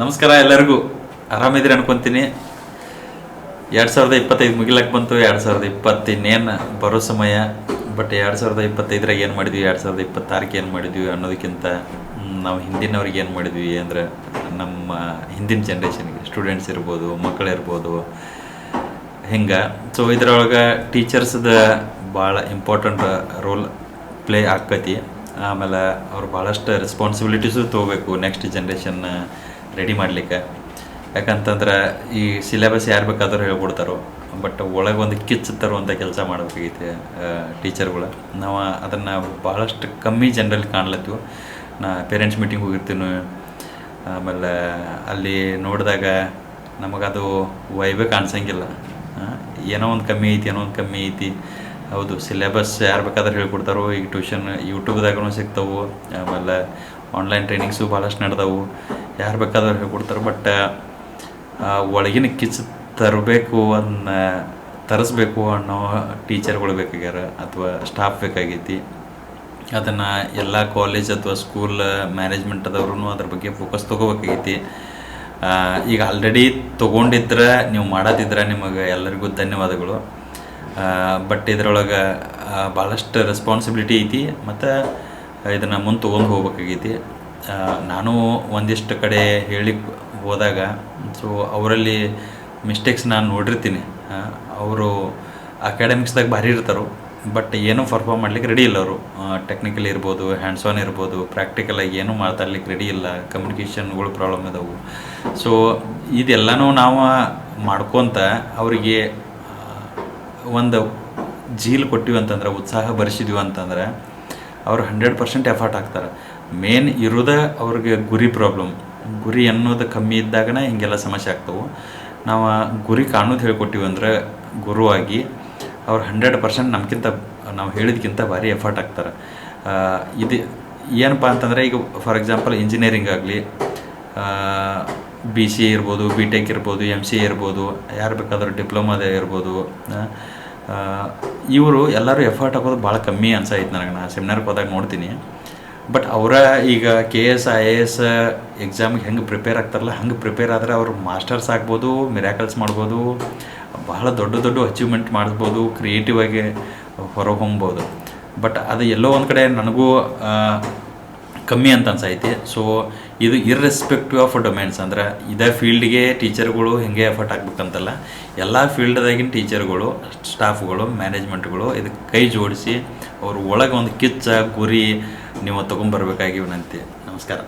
ನಮಸ್ಕಾರ ಎಲ್ಲರಿಗೂ. ಆರಾಮಿದ್ರಿ ಅನ್ಕೊಂತೀನಿ. ಎರಡು ಸಾವಿರದ ಇಪ್ಪತ್ತೈದು ಮುಗಿಲಕ್ಕೆ ಬಂತು, ಎರಡು ಸಾವಿರದ ಇಪ್ಪತ್ತಿನ್ನೇನು ಬರೋ ಸಮಯ. ಬಟ್ ಎರಡು ಸಾವಿರದ ಇಪ್ಪತ್ತೈದರಾಗ ಏನು ಮಾಡಿದ್ವಿ, ಎರಡು ಸಾವಿರದ ಇಪ್ಪತ್ತಾರಕ್ಕೆ ಏನು ಮಾಡಿದ್ವಿ ಅನ್ನೋದಕ್ಕಿಂತ ನಾವು ಹಿಂದಿನವ್ರಿಗೆ ಏನು ಮಾಡಿದ್ವಿ ಅಂದ್ರೆ ನಮ್ಮ ಹಿಂದಿನ ಜನ್ರೇಷನ್ಗೆ ಸ್ಟೂಡೆಂಟ್ಸ್ ಇರ್ಬೋದು ಮಕ್ಕಳಿರ್ಬೋದು ಹಿಂಗೆ? ಸೊ ಇದರೊಳಗೆ ಟೀಚರ್ಸ್ದ ಭಾಳ ಇಂಪಾರ್ಟೆಂಟ್ ರೋಲ್ ಪ್ಲೇ ಆಕತಿ. ಆಮೇಲೆ ಅವ್ರು ಭಾಳಷ್ಟು ರೆಸ್ಪಾನ್ಸಿಬಿಲಿಟೀಸು ತೊಗೋಬೇಕು ನೆಕ್ಸ್ಟ್ ಜನ್ರೇಷನ್ ರೆಡಿ ಮಾಡಲಿಕ್ಕೆ. ಯಾಕಂತಂದ್ರೆ ಈ ಸಿಲೆಬಸ್ ಯಾರು ಬೇಕಾದರೂ ಹೇಳ್ಬಿಡ್ತಾರೋ ಬಟ್ ಒಳಗೆ ಒಂದು ಕಿಚ್ ತರುವಂಥ ಕೆಲಸ ಮಾಡಬೇಕಾಗೈತೆ ಟೀಚರ್ಗಳು ನಾವು ಅದನ್ನು ಭಾಳಷ್ಟು ಕಮ್ಮಿ ಜನರಲ್ಲಿ ಕಾಣ್ಲತ್ತೀವಿ. ನಾ ಪೇರೆಂಟ್ಸ್ ಮೀಟಿಂಗ್ ಹೋಗಿರ್ತೀನಿ, ಆಮೇಲೆ ಅಲ್ಲಿ ನೋಡಿದಾಗ ನಮಗದು ವೈಬೇ ಕಾಣಿಸಂಗಿಲ್ಲ. ಏನೋ ಒಂದು ಕಮ್ಮಿ ಐತಿ, ಏನೋ ಒಂದು ಕಮ್ಮಿ ಐತಿ. ಹೌದು ಸಿಲೆಬಸ್ ಯಾರು ಬೇಕಾದ್ರೆ ಹೇಳ್ಕೊಡ್ತಾರೋ ಈಗ ಟ್ಯೂಷನ್ ಯೂಟ್ಯೂಬ್ದಾಗೂ ಸಿಗ್ತಾವೆ, ಆಮೇಲೆ ಆನ್ಲೈನ್ ಟ್ರೈನಿಂಗ್ಸು ಭಾಳಷ್ಟು ನಡೆದವು ಯಾರು ಬೇಕಾದ್ರೆ ಹೇಳ್ಕೊಡ್ತಾರೆ ಬಟ್ ಒಳಗಿನ ಕಿಚ್ ತರಬೇಕು ಅದನ್ನ ತರಿಸ್ಬೇಕು ಅನ್ನೋ ಟೀಚರ್ಗಳು ಬೇಕಾಗ್ಯಾರ, ಅಥವಾ ಸ್ಟಾಫ್ ಬೇಕಾಗೈತಿ. ಅದನ್ನು ಎಲ್ಲ ಕಾಲೇಜ್ ಅಥವಾ ಸ್ಕೂಲ್ ಮ್ಯಾನೇಜ್ಮೆಂಟ್ದವ್ರೂ ಅದ್ರ ಬಗ್ಗೆ ಫೋಕಸ್ ತೊಗೋಬೇಕಾಗೈತಿ. ಈಗ ಆಲ್ರೆಡಿ ತೊಗೊಂಡಿದ್ರೆ, ನೀವು ಮಾಡದಿದ್ರೆ, ನಿಮಗೆ ಎಲ್ಲರಿಗೂ ಧನ್ಯವಾದಗಳು. ಬಟ್ ಇದ್ರೊಳಗೆ ಭಾಳಷ್ಟು ರೆಸ್ಪಾನ್ಸಿಬಿಲಿಟಿ ಐತಿ, ಮತ್ತು ಇದನ್ನು ಮುಂದೆ ತೊಗೊಂಡು ಹೋಗ್ಬೇಕಾಗೈತಿ. ನಾನು ಒಂದಿಷ್ಟು ಕಡೆ ಹೇಳಿ ಹೋದಾಗ ಸೊ ಅವರಲ್ಲಿ ಮಿಸ್ಟೇಕ್ಸ್ ನಾನು ನೋಡಿರ್ತೀನಿ. ಅವರು ಅಕಾಡೆಮಿಕ್ಸ್ದಾಗ ಭಾರಿ ಇರ್ತಾರೋ ಬಟ್ ಏನೂ ಪರ್ಫಾರ್ಮ್ ಮಾಡ್ಲಿಕ್ಕೆ ರೆಡಿ ಇಲ್ಲ ಅವರು. ಟೆಕ್ನಿಕಲಿ ಇರ್ಬೋದು ಹ್ಯಾಂಡ್ಸ್ ಆನ್ ಇರ್ಬೋದು ಪ್ರಾಕ್ಟಿಕಲಾಗಿ ಏನೂ ಮಾತಾಡ್ಲಿಕ್ಕೆ ರೆಡಿ ಇಲ್ಲ ಕಮ್ಯುನಿಕೇಷನ್ಗಳು ಪ್ರಾಬ್ಲಮ್ ಇದಾವೆ. ಸೊ ಇದೆಲ್ಲನೂ ನಾವು ಮಾಡ್ಕೊತ ಅವರಿಗೆ ಒಂದು ಜೀಲ್ ಕೊಟ್ಟಿವಿ ಅಂತಂದ್ರೆ, ಉತ್ಸಾಹ ಬರೆಸಿದ್ವಿ ಅಂತಂದ್ರೆ, ಅವ್ರು ಹಂಡ್ರೆಡ್ ಪರ್ಸೆಂಟ್ ಎಫರ್ಟ್ ಹಾಕ್ತಾರೆ. ಮೇನ್ ಇರೋದೇ ಅವ್ರಿಗೆ ಗುರಿ ಪ್ರಾಬ್ಲಮ್. ಗುರಿ ಅನ್ನೋದು ಕಮ್ಮಿ ಇದ್ದಾಗನೇ ಹಿಂಗೆಲ್ಲ ಸಮಸ್ಯೆ ಆಗ್ತವೆ. ನಾವು ಗುರಿ ಕಾಣೋದು ಹೇಳ್ಕೊಟ್ಟಿವಿ ಅಂದ್ರೆ ಗುರುವಾಗಿ ಅವ್ರು ಹಂಡ್ರೆಡ್ ಪರ್ಸೆಂಟ್ ನಮ್ಗಿಂತ ನಾವು ಹೇಳಿದ್ಕಿಂತ ಭಾರಿ ಎಫರ್ಟ್ ಹಾಕ್ತಾರೆ. ಇದು, ಏನಪ್ಪ ಅಂತಂದರೆ, ಈಗ ಫಾರ್ ಎಕ್ಸಾಂಪಲ್ ಇಂಜಿನಿಯರಿಂಗ್ ಆಗಲಿ ಬಿ ಸಿ ಎ ಇರ್ಬೋದು ಬಿ ಟೆಕ್ ಇರ್ಬೋದು ಎಂ ಸಿ ಎ ಇರ್ಬೋದು, ಯಾರು ಬೇಕಾದ್ರೂ ಡಿಪ್ಲೊಮಾದ ಇರ್ಬೋದು ಇವರು ಎಲ್ಲರೂ ಎಫರ್ಟ್ ಹಾಕೋದು ಭಾಳ ಕಮ್ಮಿ ಅನ್ಸಾಯ್ತು ನನಗೆ ನಾ ಸೆಮಿನಾರ್ಗೆ ಹೋದಾಗ ನೋಡ್ತೀನಿ. ಬಟ್ ಅವರ ಈಗ K S I A S ಎಕ್ಸಾಮಿಗೆ ಹೆಂಗೆ ಪ್ರಿಪೇರ್ ಆಗ್ತಾರಲ್ಲ, ಹಂಗೆ ಪ್ರಿಪೇರ್ ಆದರೆ ಅವರು ಮಾಸ್ಟರ್ಸ್ ಆಗ್ಬೋದು ಮಿರಾಕಲ್ಸ್ ಮಾಡ್ಬೋದು ಬಹಳ ದೊಡ್ಡ ದೊಡ್ಡ ಅಚೀವ್ಮೆಂಟ್ ಮಾಡಿಸ್ಬೋದು ಕ್ರಿಯೇಟಿವ್ ಆಗಿ ಹೊರಹೊಮ್ಬೋದು ಬಟ್ ಅದು ಎಲ್ಲೋ ಒಂದು ಕಡೆ ನನಗೂ ಕಮ್ಮಿ ಅಂತ ಅನ್ಸೈತಿ. ಸೊ ಇದು ಇರ್ರೆಸ್ಪೆಕ್ಟಿವ್ ಆಫ್ ಡೊಮೇನ್ಸ್ ಅಂದ್ರೆ ಇದೇ ಫೀಲ್ಡ್ಗೆ ಟೀಚರ್ಗಳು ಹೆಂಗೆ ಎಫರ್ಟ್ ಹಾಕ್ಬೇಕಂತಲ್ಲ ಎಲ್ಲ ಫೀಲ್ಡ್ದಾಗಿನ ಟೀಚರ್ಗಳು ಸ್ಟಾಫ್ಗಳು ಮ್ಯಾನೇಜ್ಮೆಂಟ್ಗಳು ಇದಕ್ಕೆ ಕೈ ಜೋಡಿಸಿ ಅವ್ರ ಒಳಗೆ ಒಂದು ಕಿಚ್ಚ, ಗುರಿ ನೀವು ತೊಗೊಂಡ್ಬರ್ಬೇಕಾಗಿ ವಿನಂತಿ ನಮಸ್ಕಾರ.